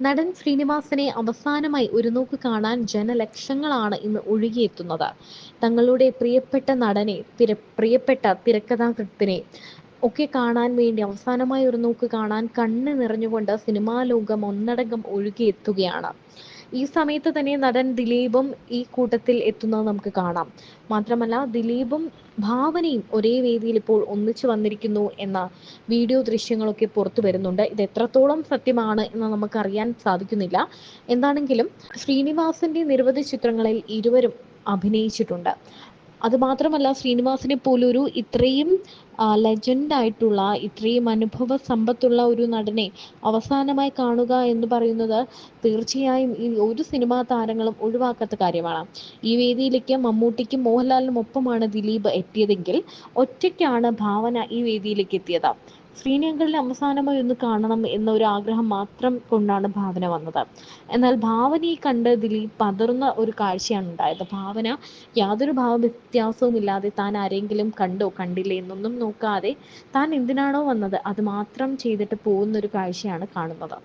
നടൻ ശ്രീനിവാസനെ അവസാനമായി ഒരു നോക്ക് കാണാൻ ജനലക്ഷങ്ങളാണ് ഇന്ന് ഒഴുകിയെത്തുന്നത്. തങ്ങളുടെ പ്രിയപ്പെട്ട നടനെ തിര പ്രിയപ്പെട്ട തിരക്കഥാകൃത്തിനെ ഒക്കെ കാണാൻ വേണ്ടി അവസാനമായി ഒരു നോക്ക് കാണാൻ കണ്ണ് നിറഞ്ഞുകൊണ്ട് സിനിമാ ലോകം ഒന്നടങ്കം ഒഴുകിയെത്തുകയാണ്. ഈ സമയത്ത് തന്നെ നടൻ ദിലീപും ഈ കൂട്ടത്തിൽ എത്തുന്നത് നമുക്ക് കാണാം. മാത്രമല്ല ദിലീപും ഭാവനയും ഒരേ വേദിയിൽ ഇപ്പോൾ ഒന്നിച്ചു വന്നിരിക്കുന്നു എന്ന വീഡിയോ ദൃശ്യങ്ങളൊക്കെ പുറത്തു വരുന്നുണ്ട്. ഇത് എത്രത്തോളം സത്യമാണ് എന്ന് നമുക്ക് അറിയാൻ സാധിക്കുന്നില്ല. എന്താണെങ്കിലും ശ്രീനിവാസന്റെ നിരവധി ചിത്രങ്ങളിൽ ഇരുവരും അഭിനയിച്ചിട്ടുണ്ട്. അതുമാത്രമല്ല ശ്രീനിവാസിനെ പോലൊരു ഇത്രയും ലെജൻഡ് ആയിട്ടുള്ള ഇത്രയും അനുഭവ സമ്പത്തുള്ള ഒരു നടനെ അവസാനമായി കാണുക എന്ന് പറയുന്നത് തീർച്ചയായും ഈ ഒരു സിനിമാ താരങ്ങളും ഒഴിവാക്കാത്ത കാര്യമാണ്. ഈ വേദിയിലേക്ക് മമ്മൂട്ടിക്കും മോഹൻലാലിനും ഒപ്പമാണ് ദിലീപ് എത്തിയതെങ്കിൽ ഒറ്റയ്ക്കാണ് ഭാവന ഈ വേദിയിലേക്ക് എത്തിയത്. ശ്രീനഗറിൽ അവസാനമായി ഒന്ന് കാണണം എന്ന ഒരു ആഗ്രഹം മാത്രം കൊണ്ടാണ് ഭാവന വന്നത്. എന്നാൽ ഭാവനയെ കണ്ട് ദിലീപ് പതറുന്ന ഒരു കാഴ്ചയാണ് ഉണ്ടായത്. ഭാവന യാതൊരു ഭാവ വ്യത്യാസവും ഇല്ലാതെ താൻ ആരെങ്കിലും കണ്ടോ കണ്ടില്ലേ എന്നൊന്നും നോക്കാതെ താൻ എന്തിനാണോ വന്നത് അത് മാത്രം ചെയ്തിട്ട് പോകുന്ന ഒരു കാഴ്ചയാണ് കാണുന്നത്.